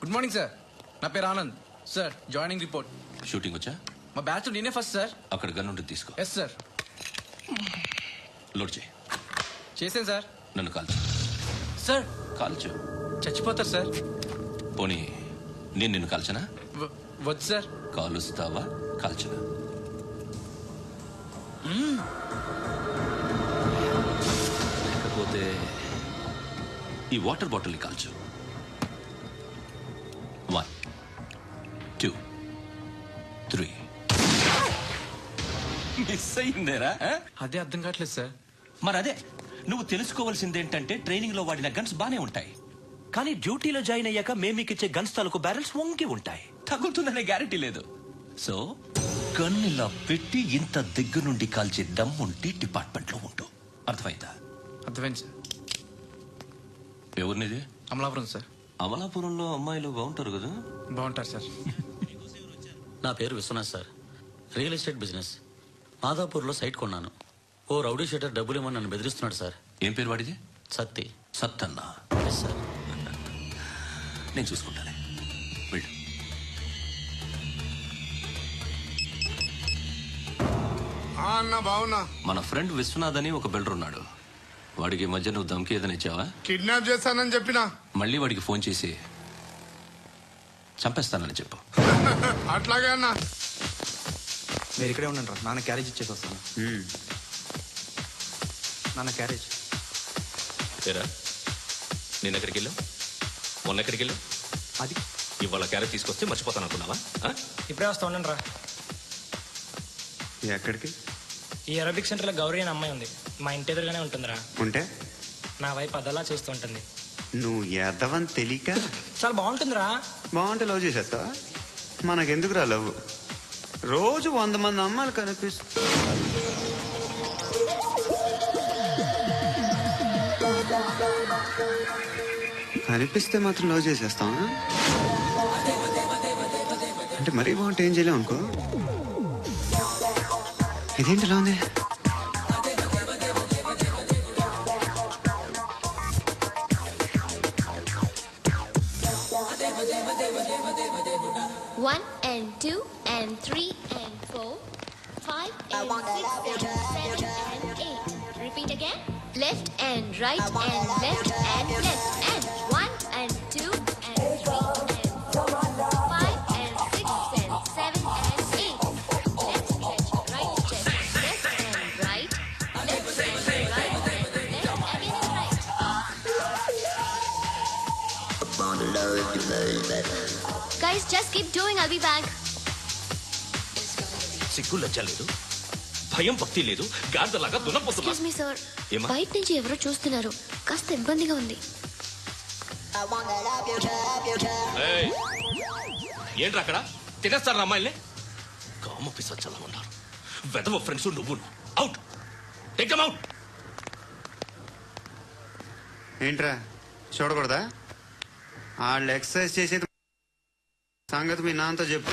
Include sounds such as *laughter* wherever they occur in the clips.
Good morning sir నా పేరు Anand. Sir joining report shooting వచ్చా? మా బ్యాచ్ నేనే ఫస్ట్ సార్ అక్కడ గన్ ఉంటుంది తీసుకో. ఎస్ సార్ లోడ్ చేయి. చేశాను సార్ నన్ను కాల్చు. సార్ కాల్చు. చచ్చిపోతారు సార్ పోనీ నేను నిన్ను కాల్చనా? వద్దు సార్ కాలుస్తావా? కాల్చనా? లేకపోతే ఈ వాటర్ బాటిల్ని కాల్చు. అయిందేరా? అదే అర్థం కావట్లేదు సార్. మరి అదే నువ్వు తెలుసుకోవాల్సింది ఏంటంటే ట్రైనింగ్లో వాడిన గన్స్ బానే ఉంటాయి. కానీ డ్యూటీలో జాయిన్ అయ్యాక మేము మీకు ఇచ్చే గన్స్ తాలూకు బ్యారెల్స్ వంగి ఉంటాయి. తగులుతుందనే గ్యారెంటీ లేదు. సో గన్ ఇలా పెట్టి ఇంత దగ్గర నుండి కాల్చే దమ్ ఉంటే డిపార్ట్మెంట్లో ఉంటూ అర్థమైందా? అర్థమైంది సార్. ఎవరినిది? అమలాపురం సార్. అమలాపురంలో అమ్మాయిలు బాగుంటారు కదా? బాగుంటారు సార్. *laughs* నా పేరు Vishwanath sir. Real estate business. మాదాపూర్లో site కొన్నాను. ఓ రౌడీ షీటర్ డబ్బులు ఇవ్వమని నన్ను బెదిరిస్తున్నాడు సార్. ఏం పేరు వాడిది? సత్తి. సత్తన్నా. ఎస్ సార్ నేను చూసుకుంటానే వెళ్ళు. ఆ అన్న బావున్నా. మన ఫ్రెండ్ విశ్వనాథ్ అని ఒక బిల్డర్ ఉన్నాడు. వాడికి ఈ మధ్య నువ్వు దమ్కి ఏదైనా ఇచ్చావా? కిడ్నాప్ చేస్తానని చెప్పిన? మళ్ళీ వాడికి ఫోన్ చేసి చంపేస్తానని చెప్పు. *laughs* అట్లాగే అన్న. మీరు ఇక్కడే ఉండండి రా. నాన్న క్యారేజ్ ఇచ్చేసి వస్తాను. నాన్న క్యారేజ్. ఏరా? నేను ఎక్కడికి వెళ్ళావు? మొన్న ఎక్కడికి వెళ్ళావు? అది. ఇవాళ క్యారెట్ తీసుకొస్తే మర్చిపోతాను అనుకున్నావా? ఆ? ఇప్పుడే వస్తా ఉండండి రా. ఎక్కడికి? ఈ అరబిక్ సెంటర్లో గౌరీ అనే అమ్మాయి ఉంది. మా ఇంటి ఎదురుగానే ఉంటుందిరా. ఉంటే? నా వైపు అదలా చూస్తూ ఉంటుంది. నువ్వు ఎదవని తెలియక? చాలా బాగుంటుందిరా. బాగుంటే లవ్ చేసేస్తావా? మనకెందుకురా లవ్? రోజు వంద మంది అమ్మాయిలు కనిపిస్తూ కనిపిస్తే మాత్రం లవ్ చేసేస్తావా? అంటే మరీ బాగుంటే ఏం చేయలేం అనుకో. ఇదేంటి ఇలా ఉంది? Right and left and left and one and two and three and four, five and six and seven and eight. Left stretch, right stretch, left and right, left and right and left again right. Guys, just keep doing. I'll be back. సిగ్గు లజ్జ లేదు భయం భక్తి లేదు. గాడిదలాగా excuse me sir? బయట నుంచి ఎవరో చూస్తున్నారు. కాస్త ఇబ్బందిగా ఉంది. ఏయ్! ఏంట్రా అక్కడ? తినేస్తారా అమ్మాయిల్ని? కామ పిసచ్చలా ఉన్నారు. వెదవ ఫ్రెండ్స్ నువ్వు అవుట్ టేక్ అవుట్ ఏంట్రా? చూడకూడదా? వాళ్ళు ఎక్సర్సైజ్ చేసేది సంగతి మీ నాన్నతో చెప్పు.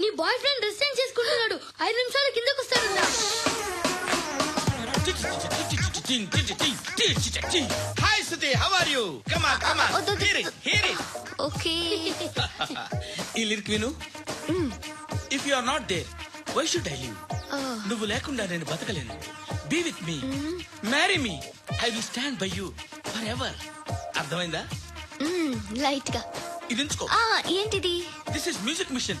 నీ బాయ్ ఫ్రెండ్ చేంజ్ చేసుకుంటున్నాడు. ఐదు నిమిషాలు కిందకు వస్తాడంట hi Suthi how are you come on come on. Here it here it okay ఈ లిరిక్ విను. If you are not there why should I live నువ్వు లేకుండా నేను బతకలేను. Be with me marry me I will stand by you for ever అర్థమైందా? లైట్గా. ఇది ఆ ఏంటిది? This is music machine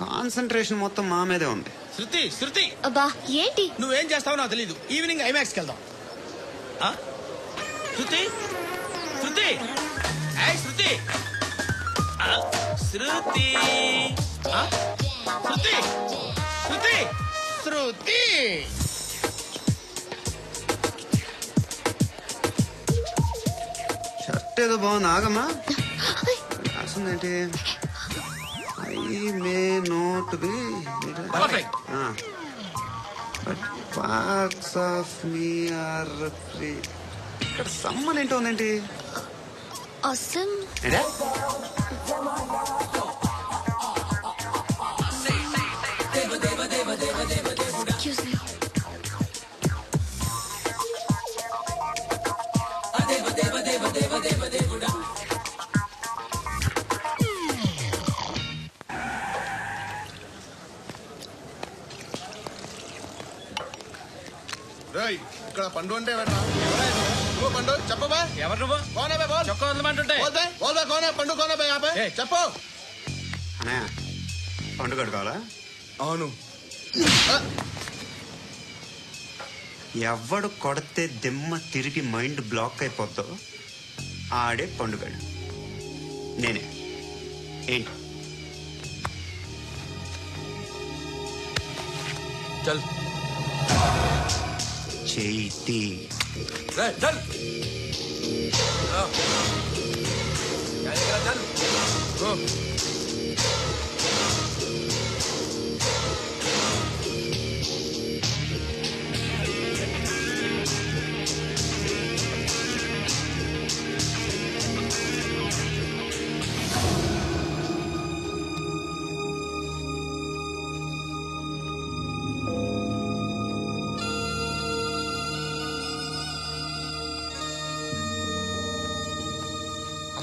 concentration మొత్తం మా మీదే ఉంది. శృతి శృతి! అబ్బా ఏంటి? నువ్వేం చేస్తావో నాకు తెలియదు ఈవినింగ్ ఐమాక్స్కి వెళ్దాం ఆ? శృతి? శృతి! ఏయ్ శృతి! ఆ, శృతి! ఆ? శృతి! శృతి! శృతి! షర్ట్ ఏదో బాగుంది. ఆగమ్మా. రాసిందేంటి? May not be perfect but parts of me are free ఇక్కడ సమ్మన్ ఏంటో ఉందేంటి? అసలు? ఇక్కడ పండు అంటే నువ్వు పండు చెప్పబా ఎవరు నువ్వు? కోనే బే బోల్. చొక్కా వదలమంటుంటే. బోల్ బే బోల్ బే కోనే. పండు కోనే బే ఏయ్. చెప్పు. అన్నయ్య పండుగ కావాలా అవును. ఎవడు కొడితే దిమ్మ తిరిగి మైండ్ బ్లాక్ అయిపోద్దో ఆడే పండుగడు. నేనే. ఏంటి? చల్. చేతి రే, చల్.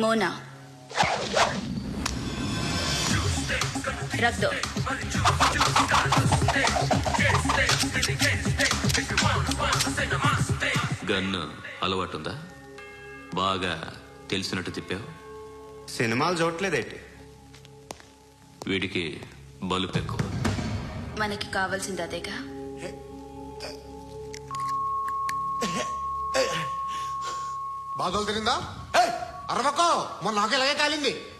మోనా. రక్ దో గన్ను అలవాటుందా? బాగా తెలిసినట్టు తిప్పావు? సినిమాలు చూడట్లేదేంటి? వీడికి బలుపు ఎక్కువ. మనకి కావాల్సింది అదేగా. బాధలు తిరిందా? అరవకో మొన్న నాకు ఇలాగే కాలింది.